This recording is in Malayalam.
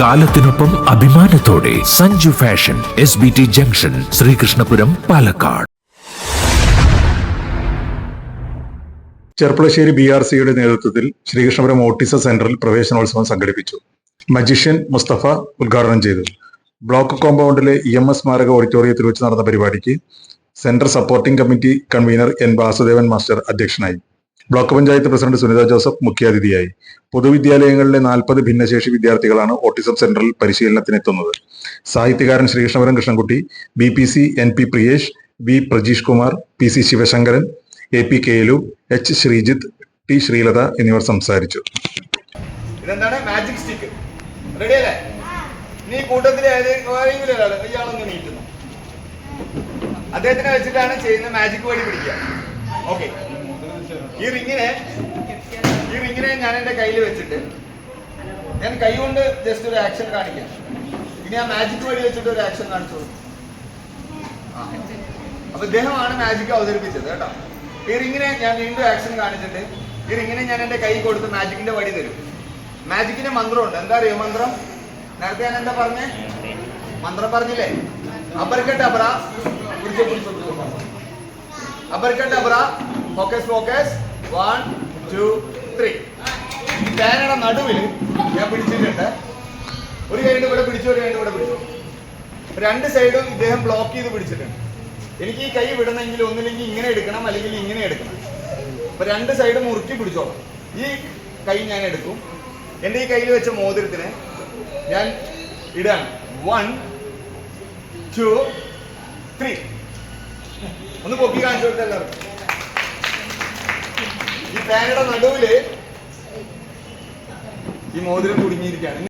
കാലത്തിനൊപ്പം അഭിമാനത്തോടെ Sanju fashion S B T junction Sreekrishnapuram Palakkad. Cherpulassery B R സിയുടെ നേതൃത്വത്തിൽ ശ്രീകൃഷ്ണപുരം ഓട്ടിസ സെന്ററിൽ പ്രവേശനോത്സവം സംഘടിപ്പിച്ചു. മജിഷ്യൻ മുസ്തഫ ഉദ്ഘാടനം ചെയ്തു. ബ്ലോക്ക് കോമ്പൗണ്ടിലെ ഇ എം എസ് സ്മാരക ഓഡിറ്റോറിയത്തിൽ വെച്ച് നടന്ന പരിപാടിക്ക് centre supporting committee convener N Vasudevan master അധ്യക്ഷനായി. ബ്ലോക്ക് പഞ്ചായത്ത് പ്രസിഡന്റ് സുനിത ജോസഫ് മുഖ്യാതിഥിയായി. പൊതുവിദ്യാലയങ്ങളിലെ നാൽപ്പത് ഭിന്നശേഷി വിദ്യാർത്ഥികളാണ് ഓട്ടിസം സെന്ററിൽ പരിശീലനത്തിനെത്തുന്നത്. സാഹിത്യകാരൻ Sreekrishnapuram Krishnankutty B P C N P Priyesh V Prajeesh Kumar P C Sivasankaran A P Kelu H Sreejith T Sreelatha എന്നിവർ സംസാരിച്ചു. ഇതെന്താണ്? മാജിക് സ്റ്റിക്ക് നീട്ടുന്നു. അദ്ദേഹത്തിനെ വെച്ചിട്ടാണ് ചെയ്യുന്ന മാജിക് വഴി പിടിക്കുക. ഓക്കെ ഈ റിങ്ങിനെ ഈ റിങ്ങിനെ ഞാൻ എന്റെ കയ്യിൽ വെച്ചിട്ട് ഞാൻ കൈ കൊണ്ട് ജസ്റ്റ് ഒരു ആക്ഷൻ കാണിക്കാം. ഇനി ആ മാജിക് വഴി വെച്ചിട്ട് ഒരു ആക്ഷൻ കാണിച്ചോളൂ. അപ്പൊ ഇദ്ദേഹമാണ് മാജിക് അവതരിപ്പിച്ചത് കേട്ടോ. ഈ റിങ്ങിനെ ഞാൻ വീണ്ടും ആക്ഷൻ കാണിച്ചിട്ട് ഈ റിങ്ങിനെ ഞാൻ എന്റെ കൈ കൊടുത്ത് മാജിക്കിന്റെ വഴി തരും. മാജിക്കിന്റെ മന്ത്രമുണ്ട്. എന്താ അറിയോ മന്ത്രം? നേരത്തെ ഞാൻ എന്താ പറഞ്ഞേ? മന്ത്രം പറഞ്ഞില്ലേ? അബർക്കട്ട് അബ്രാ കുറിച്ച് കുറിച്ച് അബർക്കട്ട് അബ്ര focus focus one two three ഈ പേനയുടെ നടുവിൽ ഞാൻ പിടിച്ചിട്ടുണ്ട്. ഒരു കൈ ഇവിടെ പിടിച്ചു ഒരു കൈ ഇവിടെ പിടിച്ചു. രണ്ട് സൈഡും ഇദ്ദേഹം ബ്ലോക്ക് ചെയ്ത് പിടിച്ചിട്ടുണ്ട്. എനിക്ക് ഈ കൈ വിടണമെങ്കിൽ ഒന്നില്ലെങ്കിൽ ഇങ്ങനെ എടുക്കണം അല്ലെങ്കിൽ ഇങ്ങനെ എടുക്കണം. അപ്പൊ രണ്ട് സൈഡും മുറുക്കി പിടിച്ചോളാം. ഈ കൈ ഞാൻ എടുക്കും. എന്റെ ഈ കയ്യിൽ വെച്ച മോതിരത്തിന് ഞാൻ ഇടാണ്. വൺ ടു ത്രീ ഒന്ന് പൊക്കി കാണിച്ചു കൊടുത്ത എല്ലാവർക്കും. ഈ പേനയുടെ നടുവിൽ ഈ മോതിരം കുടുങ്ങിയിരിക്കുകയാണ്.